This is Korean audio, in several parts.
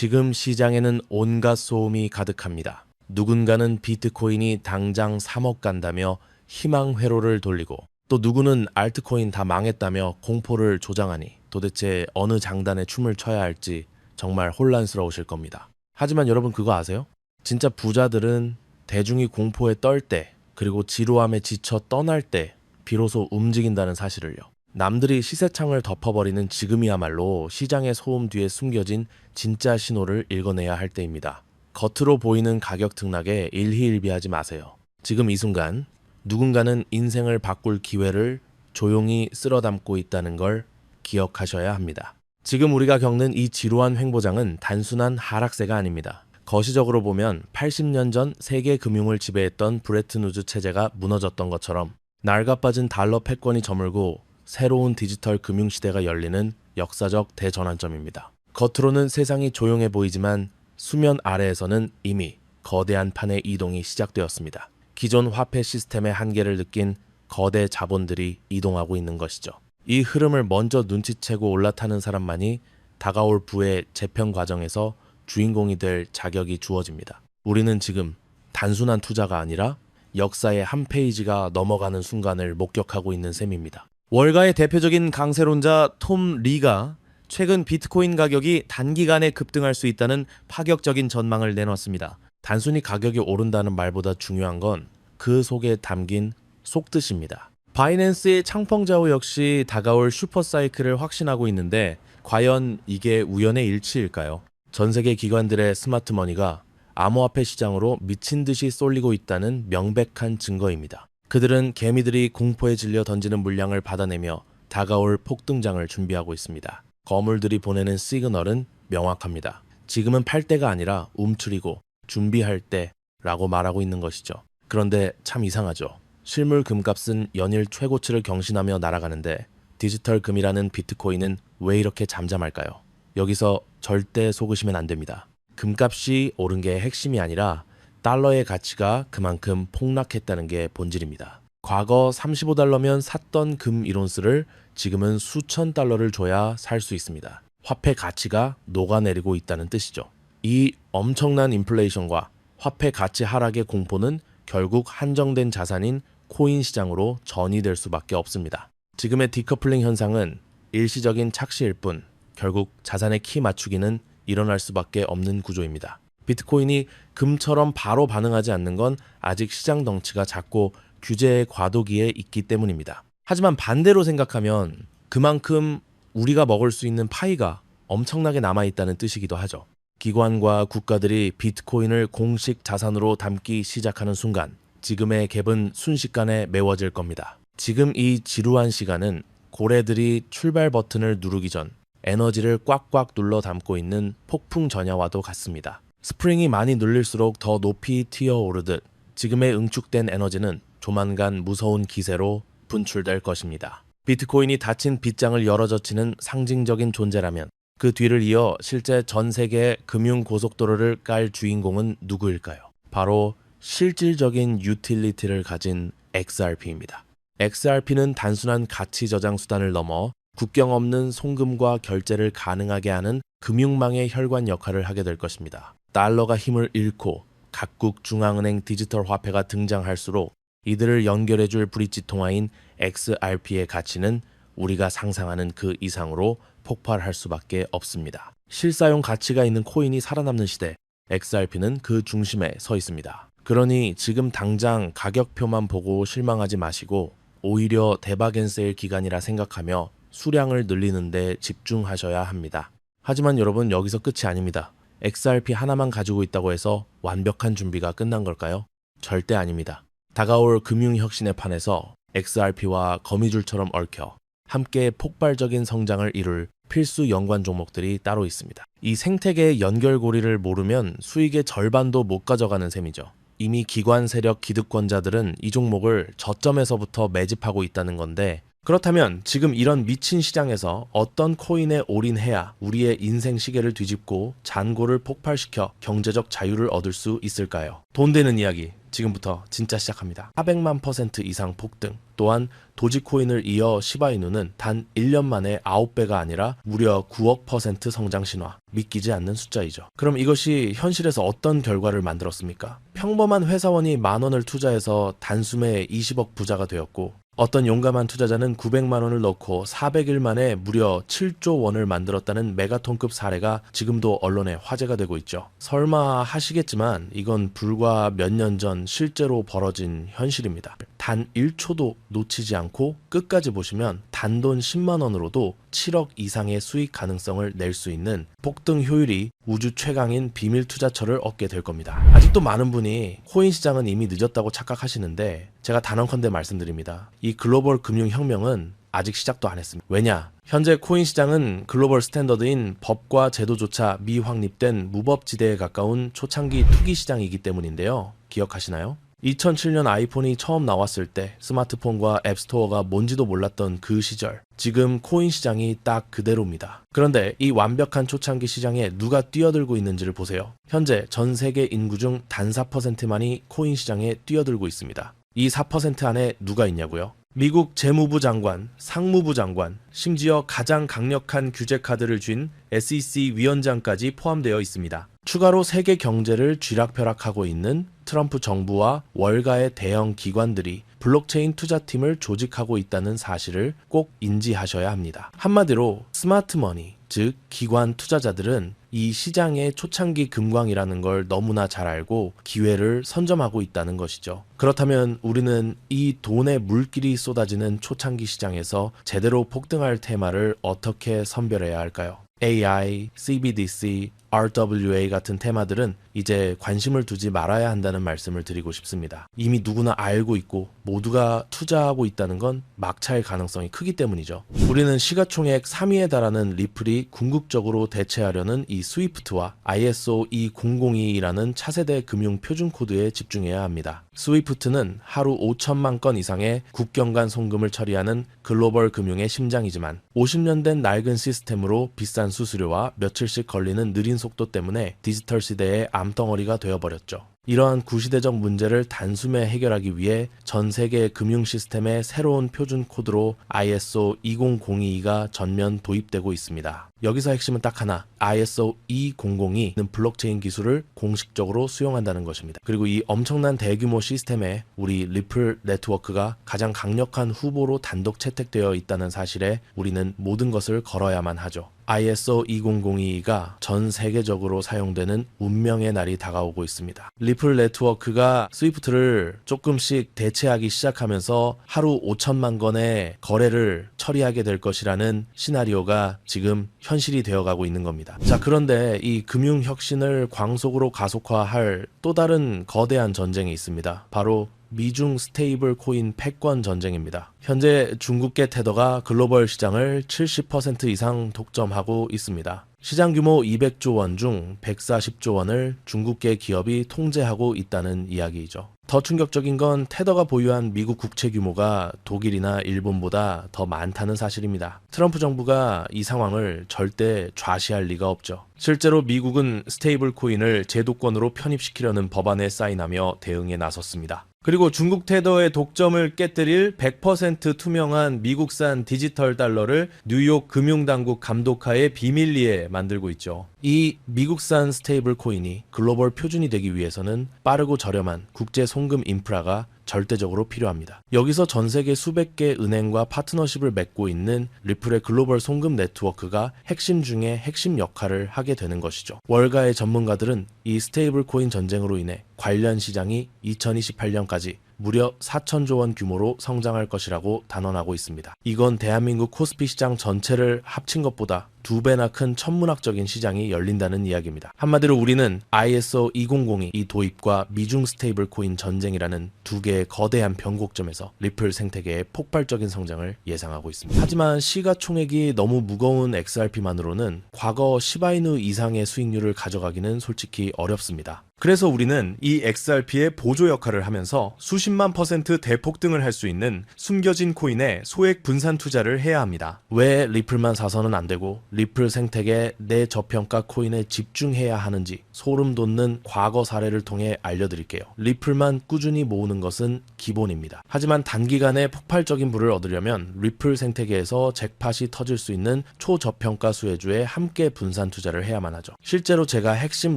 지금 시장에는 온갖 소음이 가득합니다. 누군가는 비트코인이 당장 3억 간다며 희망 회로를 돌리고 또 누구는 알트코인 다 망했다며 공포를 조장하니 도대체 어느 장단에 춤을 춰야 할지 정말 혼란스러우실 겁니다. 하지만 여러분 그거 아세요? 진짜 부자들은 대중이 공포에 떨 때, 그리고 지루함에 지쳐 떠날 때, 비로소 움직인다는 사실을요. 남들이 시세창을 덮어버리는 지금이야말로 시장의 소음 뒤에 숨겨진 진짜 신호를 읽어내야 할 때입니다. 겉으로 보이는 가격 등락에 일희일비하지 마세요. 지금 이 순간 누군가는 인생을 바꿀 기회를 조용히 쓸어 담고 있다는 걸 기억하셔야 합니다. 지금 우리가 겪는 이 지루한 횡보장은 단순한 하락세가 아닙니다. 거시적으로 보면 80년 전 세계 금융을 지배했던 브레트누즈 체제가 무너졌던 것처럼 낡아빠진 달러 패권이 저물고 새로운 디지털 금융 시대가 열리는 역사적 대전환점입니다. 겉으로는 세상이 조용해 보이지만 수면 아래에서는 이미 거대한 판의 이동이 시작되었습니다. 기존 화폐 시스템의 한계를 느낀 거대 자본들이 이동하고 있는 것이죠. 이 흐름을 먼저 눈치채고 올라타는 사람만이 다가올 부의 재편 과정에서 주인공이 될 자격이 주어집니다. 우리는 지금 단순한 투자가 아니라 역사의 한 페이지가 넘어가는 순간을 목격하고 있는 셈입니다. 월가의 대표적인 강세론자 톰 리가 최근 비트코인 가격이 단기간에 급등할 수 있다는 파격적인 전망을 내놨습니다. 단순히 가격이 오른다는 말보다 중요한 건 그 속에 담긴 속뜻입니다. 바이낸스의 창펑자오 역시 다가올 슈퍼사이클을 확신하고 있는데 과연 이게 우연의 일치일까요? 전 세계 기관들의 스마트머니가 암호화폐 시장으로 미친 듯이 쏠리고 있다는 명백한 증거입니다. 그들은 개미들이 공포에 질려 던지는 물량을 받아내며 다가올 폭등장을 준비하고 있습니다. 거물들이 보내는 시그널은 명확합니다. 지금은 팔 때가 아니라 움츠리고 준비할 때라고 말하고 있는 것이죠. 그런데 참 이상하죠. 실물 금값은 연일 최고치를 경신하며 날아가는데 디지털 금이라는 비트코인은 왜 이렇게 잠잠할까요? 여기서 절대 속으시면 안 됩니다. 금값이 오른 게 핵심이 아니라 달러의 가치가 그만큼 폭락했다는 게 본질입니다. 과거 35달러면 샀던 금 1온스를 지금은 수천 달러를 줘야 살 수 있습니다. 화폐 가치가 녹아내리고 있다는 뜻이죠. 이 엄청난 인플레이션과 화폐 가치 하락의 공포는 결국 한정된 자산인 코인 시장으로 전이될 수밖에 없습니다. 지금의 디커플링 현상은 일시적인 착시일 뿐 결국 자산의 키 맞추기는 일어날 수밖에 없는 구조입니다. 비트코인이 금처럼 바로 반응하지 않는 건 아직 시장 덩치가 작고 규제의 과도기에 있기 때문입니다. 하지만 반대로 생각하면 그만큼 우리가 먹을 수 있는 파이가 엄청나게 남아있다는 뜻이기도 하죠. 기관과 국가들이 비트코인을 공식 자산으로 담기 시작하는 순간 지금의 갭은 순식간에 메워질 겁니다. 지금 이 지루한 시간은 고래들이 출발 버튼을 누르기 전 에너지를 꽉꽉 눌러 담고 있는 폭풍 전야와도 같습니다. 스프링이 많이 눌릴수록 더 높이 튀어오르듯 지금의 응축된 에너지는 조만간 무서운 기세로 분출될 것입니다. 비트코인이 닫힌 빗장을 열어젖히는 상징적인 존재라면 그 뒤를 이어 실제 전 세계 금융 고속도로를 깔 주인공은 누구일까요? 바로 실질적인 유틸리티를 가진 XRP입니다. XRP는 단순한 가치 저장 수단을 넘어 국경 없는 송금과 결제를 가능하게 하는 금융망의 혈관 역할을 하게 될 것입니다. 달러가 힘을 잃고 각국 중앙은행 디지털 화폐가 등장할수록 이들을 연결해줄 브릿지 통화인 XRP의 가치는 우리가 상상하는 그 이상으로 폭발할 수밖에 없습니다. 실사용 가치가 있는 코인이 살아남는 시대, XRP는 그 중심에 서 있습니다. 그러니 지금 당장 가격표만 보고 실망하지 마시고 오히려 대박엔세일 기간이라 생각하며 수량을 늘리는데 집중하셔야 합니다. 하지만 여러분 여기서 끝이 아닙니다. XRP 하나만 가지고 있다고 해서 완벽한 준비가 끝난 걸까요? 절대 아닙니다. 다가올 금융혁신의 판에서 XRP와 거미줄처럼 얽혀 함께 폭발적인 성장을 이룰 필수 연관 종목들이 따로 있습니다. 이 생태계의 연결고리를 모르면 수익의 절반도 못 가져가는 셈이죠. 이미 기관 세력 기득권자들은 이 종목을 저점에서부터 매집하고 있다는 건데 그렇다면 지금 이런 미친 시장에서 어떤 코인에 올인해야 우리의 인생 시계를 뒤집고 잔고를 폭발시켜 경제적 자유를 얻을 수 있을까요? 돈 되는 이야기 지금부터 진짜 시작합니다. 400만 퍼센트 이상 폭등. 또한 도지코인을 이어 시바이누는 단 1년 만에 9배가 아니라 무려 9억 퍼센트 성장 신화. 믿기지 않는 숫자이죠. 그럼 이것이 현실에서 어떤 결과를 만들었습니까? 평범한 회사원이 만 원을 투자해서 단숨에 20억 부자가 되었고 어떤 용감한 투자자는 900만 원을 넣고 400일 만에 무려 7조 원을 만들었다는 메가톤급 사례가 지금도 언론에 화제가 되고 있죠. 설마 하시겠지만 이건 불과 몇 년 전 실제로 벌어진 현실입니다. 단 1초도 놓치지 않고 끝까지 보시면 단돈 10만 원으로도 7억 이상의 수익 가능성을 낼 수 있는 폭등 효율이 우주 최강인 비밀 투자처를 얻게 될 겁니다. 아직도 많은 분이 코인 시장은 이미 늦었다고 착각하시는데 제가 단언컨대 말씀드립니다. 이 글로벌 금융 혁명은 아직 시작도 안 했습니다. 왜냐? 현재 코인 시장은 글로벌 스탠더드인 법과 제도조차 미확립된 무법지대에 가까운 초창기 투기 시장이기 때문인데요. 기억하시나요? 2007년 아이폰이 처음 나왔을 때 스마트폰과 앱스토어가 뭔지도 몰랐던 그 시절. 지금 코인 시장이 딱 그대로입니다. 그런데 이 완벽한 초창기 시장에 누가 뛰어들고 있는지를 보세요. 현재 전 세계 인구 중 단 4%만이 코인 시장에 뛰어들고 있습니다. 이 4% 안에 누가 있냐고요? 미국 재무부 장관, 상무부 장관, 심지어 가장 강력한 규제 카드를 쥔 SEC 위원장까지 포함되어 있습니다. 추가로 세계 경제를 쥐락펴락하고 있는 트럼프 정부와 월가의 대형 기관들이 블록체인 투자팀을 조직하고 있다는 사실을 꼭 인지하셔야 합니다. 한마디로 스마트머니, 즉 기관 투자자들은 이 시장의 초창기 금광이라는 걸 너무나 잘 알고 기회를 선점하고 있다는 것이죠. 그렇다면 우리는 이 돈의 물길이 쏟아지는 초창기 시장에서 제대로 폭등할 테마를 어떻게 선별해야 할까요? AI, CBDC, RWA 같은 테마들은 이제 관심을 두지 말아야 한다는 말씀을 드리고 싶습니다. 이미 누구나 알고 있고 모두가 투자하고 있다는 건 막차일 가능성이 크기 때문이죠. 우리는 시가총액 3위에 달하는 리플이 궁극적으로 대체하려는 이 스위프트와 ISO 2002라는 차세대 금융 표준 코드에 집중해야 합니다. 스위프트는 하루 5천만 건 이상의 국경 간 송금을 처리하는 글로벌 금융의 심장이지만 50년 된 낡은 시스템으로 비싼 수수료와 며칠씩 걸리는 느린 속도 때문에 디지털 시대의 암덩어리가 되어버렸죠. 이러한 구시대적 문제를 단숨에 해결하기 위해 전 세계 금융 시스템의 새로운 표준 코드로 ISO 20022가 전면 도입되고 있습니다. 여기서 핵심은 딱 하나, ISO 2002는 블록체인 기술을 공식적으로 수용한다는 것입니다. 그리고 이 엄청난 대규모 시스템에 우리 리플 네트워크가 가장 강력한 후보로 단독 채택되어 있다는 사실에 우리는 모든 것을 걸어야만 하죠. ISO 2002가 전 세계적으로 사용되는 운명의 날이 다가오고 있습니다. 리플 네트워크가 스위프트를 조금씩 대체하기 시작하면서 하루 5천만 건의 거래를 처리하게 될 것이라는 시나리오가 지금 현실이 되어가고 있는 겁니다. 자, 그런데 이 금융 혁신을 광속으로 가속화할 또 다른 거대한 전쟁이 있습니다. 바로 미중 스테이블 코인 패권 전쟁입니다. 현재 중국계 테더가 글로벌 시장을 70% 이상 독점하고 있습니다. 시장 규모 200조 원 중 140조 원을 중국계 기업이 통제하고 있다는 이야기이죠. 더 충격적인 건 테더가 보유한 미국 국채 규모가 독일이나 일본보다 더 많다는 사실입니다. 트럼프 정부가 이 상황을 절대 좌시할 리가 없죠. 실제로 미국은 스테이블 코인을 제도권으로 편입시키려는 법안에 사인하며 대응에 나섰습니다. 그리고 중국 테더의 독점을 깨뜨릴 100% 투명한 미국산 디지털 달러를 뉴욕 금융당국 감독하에 비밀리에 만들고 있죠. 이 미국산 스테이블 코인이 글로벌 표준이 되기 위해서는 빠르고 저렴한 국제 송금 인프라가 절대적으로 필요합니다. 여기서 전 세계 수백 개 은행과 파트너십을 맺고 있는 리플의 글로벌 송금 네트워크가 핵심 중에 핵심 역할을 하게 되는 것이죠. 월가의 전문가들은 이 스테이블 코인 전쟁으로 인해 관련 시장이 2028년까지 무려 4천조 원 규모로 성장할 것이라고 단언하고 있습니다. 이건 대한민국 코스피 시장 전체를 합친 것보다 두 배나 큰 천문학적인 시장이 열린다는 이야기입니다. 한마디로 우리는 ISO 2002 이 도입과 미중 스테이블 코인 전쟁이라는 두 개의 거대한 변곡점에서 리플 생태계의 폭발적인 성장을 예상하고 있습니다. 하지만 시가총액이 너무 무거운 XRP만으로는 과거 시바이누 이상의 수익률을 가져가기는 솔직히 어렵습니다. 그래서 우리는 이 XRP의 보조 역할을 하면서 수십만 퍼센트 대폭 등을 할 수 있는 숨겨진 코인에 소액 분산 투자를 해야 합니다. 왜 리플만 사서는 안 되고 리플 생태계 내 저평가 코인에 집중해야 하는지 소름 돋는 과거 사례를 통해 알려드릴게요. 리플만 꾸준히 모으는 것은 기본입니다. 하지만 단기간에 폭발적인 부를 얻으려면 리플 생태계에서 잭팟이 터질 수 있는 초저평가 수혜주에 함께 분산 투자를 해야만 하죠. 실제로 제가 핵심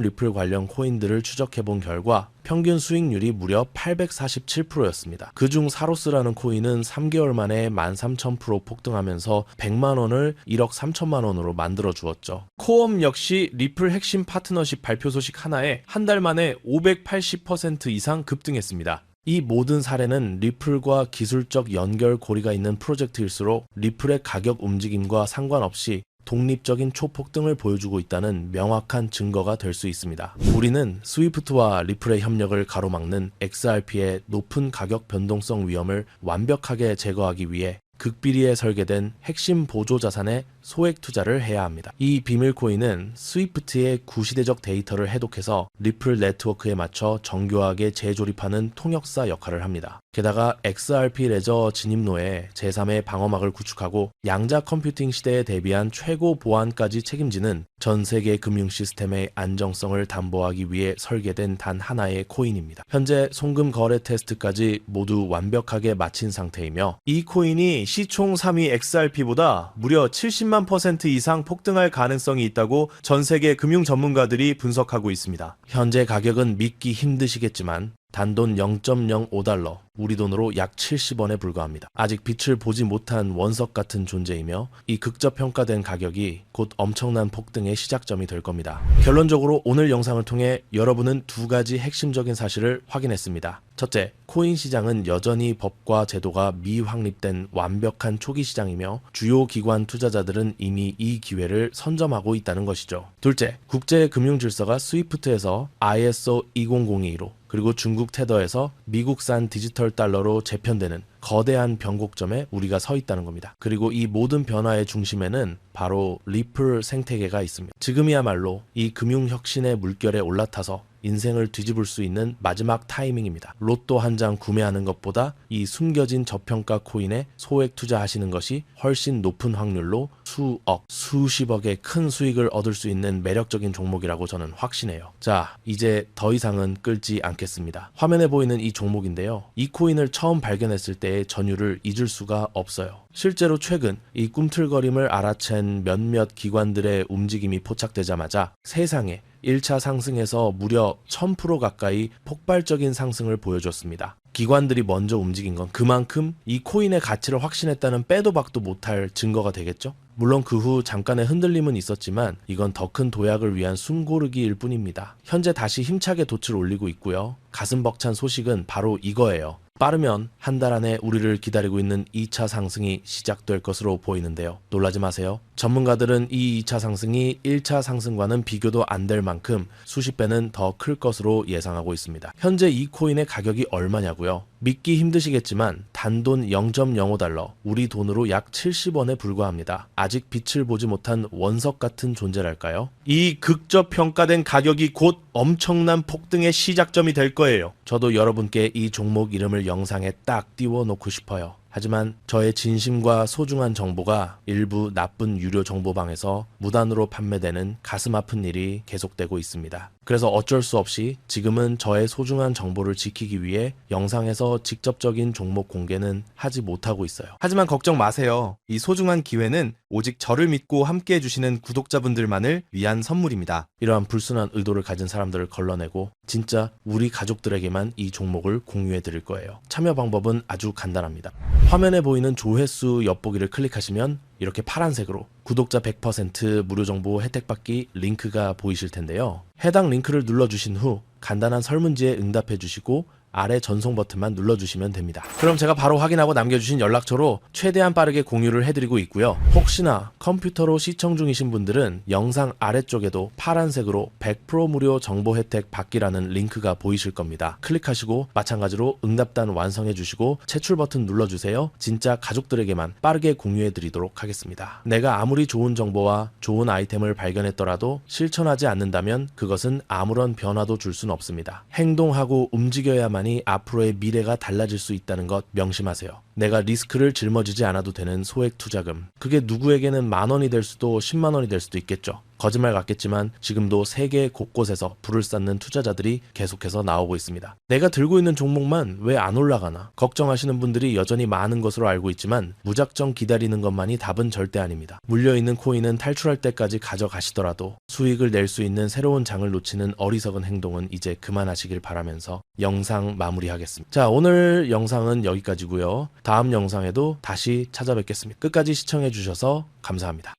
리플 관련 코인들을 추적해 본 결과 평균 수익률이 무려 847%였습니다. 그중 사로스라는 코인은 3개월 만에 13,000% 폭등하면서 100만 원을 1억 3천만 원으로 만들어 주었죠. 코엄 역시 리플 핵심 파트너십 발표 소식 하나에 한 달 만에 580% 이상 급등했습니다. 이 모든 사례는 리플과 기술적 연결 고리가 있는 프로젝트일수록 리플의 가격 움직임과 상관없이 독립적인 초폭 등을 보여주고 있다는 명확한 증거가 될 수 있습니다. 우리는 스위프트와 리플의 협력을 가로막는 XRP의 높은 가격 변동성 위험을 완벽하게 제거하기 위해 극비리에 설계된 핵심 보조 자산에 소액 투자를 해야 합니다. 이 비밀 코인은 스위프트의 구시대적 데이터를 해독해서 리플 네트워크에 맞춰 정교하게 재조립하는 통역사 역할을 합니다. 게다가 XRP 레저 진입로에 제3의 방어막을 구축하고 양자 컴퓨팅 시대에 대비한 최고 보안까지 책임지는 전 세계 금융 시스템의 안정성을 담보하기 위해 설계된 단 하나의 코인입니다. 현재 송금 거래 테스트까지 모두 완벽하게 마친 상태이며 이 코인이 시총 3위 XRP보다 무려 70만 퍼센트 이상 폭등할 가능성이 있다고 전 세계 금융 전문가들이 분석하고 있습니다. 현재 가격은 믿기 힘드시겠지만 단돈 0.05달러, 우리 돈으로 약 70원에 불과합니다. 아직 빛을 보지 못한 원석 같은 존재이며 이 극저평가된 가격이 곧 엄청난 폭등의 시작점이 될 겁니다. 결론적으로 오늘 영상을 통해 여러분은 두 가지 핵심적인 사실을 확인했습니다. 첫째, 코인 시장은 여전히 법과 제도가 미확립된 완벽한 초기 시장이며 주요 기관 투자자들은 이미 이 기회를 선점하고 있다는 것이죠. 둘째, 국제 금융 질서가 스위프트에서 ISO 20022로 그리고 중국 테더에서 미국산 디지털 달러로 재편되는 거대한 변곡점에 우리가 서 있다는 겁니다. 그리고 이 모든 변화의 중심에는 바로 리플 생태계가 있습니다. 지금이야말로 이 금융 혁신의 물결에 올라타서 인생을 뒤집을 수 있는 마지막 타이밍입니다. 로또 한 장 구매하는 것보다 이 숨겨진 저평가 코인에 소액 투자하시는 것이 훨씬 높은 확률로 수억, 수십억의 큰 수익을 얻을 수 있는 매력적인 종목이라고 저는 확신해요. 자, 이제 더 이상은 끌지 않겠습니다. 화면에 보이는 이 종목인데요. 이 코인을 처음 발견했을 때의 전율을 잊을 수가 없어요. 실제로 최근 이 꿈틀거림을 알아챈 몇몇 기관들의 움직임이 포착되자마자 세상에 1차 상승에서 무려 1000% 가까이 폭발적인 상승을 보여줬습니다. 기관들이 먼저 움직인 건 그만큼 이 코인의 가치를 확신했다는 빼도 박도 못할 증거가 되겠죠? 물론 그 후 잠깐의 흔들림은 있었지만 이건 더 큰 도약을 위한 숨고르기일 뿐입니다. 현재 다시 힘차게 돛을 올리고 있고요. 가슴 벅찬 소식은 바로 이거예요. 빠르면 한 달 안에 우리를 기다리고 있는 2차 상승이 시작될 것으로 보이는데요. 놀라지 마세요. 전문가들은 이 2차 상승이 1차 상승과는 비교도 안 될 만큼 수십 배는 더 클 것으로 예상하고 있습니다. 현재 이 코인의 가격이 얼마냐고요? 믿기 힘드시겠지만 단돈 0.05달러, 우리 돈으로 약 70원에 불과합니다. 아직 빛을 보지 못한 원석 같은 존재랄까요? 이 극저평가된 가격이 곧 엄청난 폭등의 시작점이 될 거예요. 저도 여러분께 이 종목 이름을 영상에 딱 띄워 놓고 싶어요. 하지만 저의 진심과 소중한 정보가 일부 나쁜 유료 정보방에서 무단으로 판매되는 가슴 아픈 일이 계속되고 있습니다. 그래서 어쩔 수 없이 지금은 저의 소중한 정보를 지키기 위해 영상에서 직접적인 종목 공개는 하지 못하고 있어요. 하지만 걱정 마세요. 이 소중한 기회는 오직 저를 믿고 함께 해주시는 구독자분들만을 위한 선물입니다. 이러한 불순한 의도를 가진 사람들을 걸러내고 진짜 우리 가족들에게만 이 종목을 공유해 드릴 거예요. 참여 방법은 아주 간단합니다. 화면에 보이는 조회수 엿보기를 클릭하시면 이렇게 파란색으로 구독자 100% 무료 정보 혜택 받기 링크가 보이실 텐데요. 해당 링크를 눌러주신 후 간단한 설문지에 응답해 주시고 아래 전송 버튼만 눌러주시면 됩니다. 그럼 제가 바로 확인하고 남겨주신 연락처로 최대한 빠르게 공유를 해드리고 있고요. 혹시나 컴퓨터로 시청 중이신 분들은 영상 아래쪽에도 파란색으로 100% 무료 정보 혜택 받기라는 링크가 보이실 겁니다. 클릭하시고 마찬가지로 응답단 완성해 주시고 채출 버튼 눌러주세요. 진짜 가족들에게만 빠르게 공유해 드리도록 하겠습니다. 내가 아무리 좋은 정보와 좋은 아이템을 발견했더라도 실천하지 않는다면 그것은 아무런 변화도 줄 수는 없습니다. 행동하고 움직여 야만이 앞으로의 미래가 달라질 수 있다는 것 명심하세요. 내가 리스크를 짊어지지 않아도 되는 소액 투자금. 그게 누구에게는 만 원이 될 수도 10만 원이 될 수도 있겠죠. 거짓말 같겠지만 지금도 세계 곳곳에서 불을 쌓는 투자자들이 계속해서 나오고 있습니다. 내가 들고 있는 종목만 왜 안 올라가나 걱정하시는 분들이 여전히 많은 것으로 알고 있지만 무작정 기다리는 것만이 답은 절대 아닙니다. 물려있는 코인은 탈출할 때까지 가져가시더라도 수익을 낼 수 있는 새로운 장을 놓치는 어리석은 행동은 이제 그만하시길 바라면서 영상 마무리하겠습니다. 자 오늘 영상은 여기까지고요. 다음 영상에도 다시 찾아뵙겠습니다. 끝까지 시청해 주셔서 감사합니다.